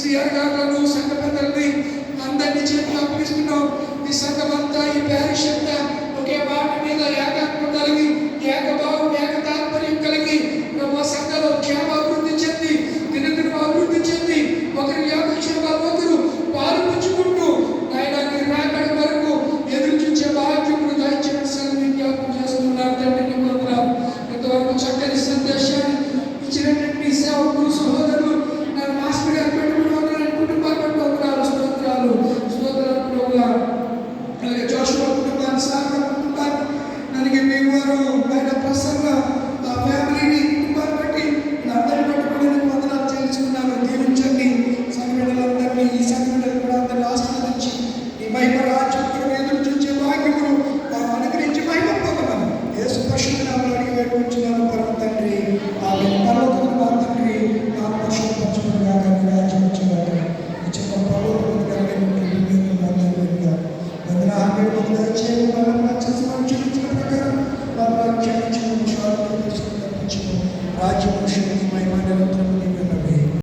CR గారులను సంఘ పెద్దల్ని అందరినీ చేతులు అప్పగిస్తున్నాం. ఈ సంఘం అంతా ఈ ప్యారిష్ అంతా ఒకే మాట మీద ఏకాత్మ కలిగి ఏకభావం ఏక తాత్పర్యం కలిగి మా సంఘంలో క్షేమ అభివృద్ధి చెంది దినదినం అభివృద్ధి చెంది ఒకరి యోగక్షేమాలు ఒకరు పాల్పంచుకుంటూ ఆయన రాకడ వరకు ఎదురు చూసే బాధ్యతను దయచేసి జ్ఞాపకం చేస్తున్నారు తండ్రి ఇంతవరకు చక్కని Thank you.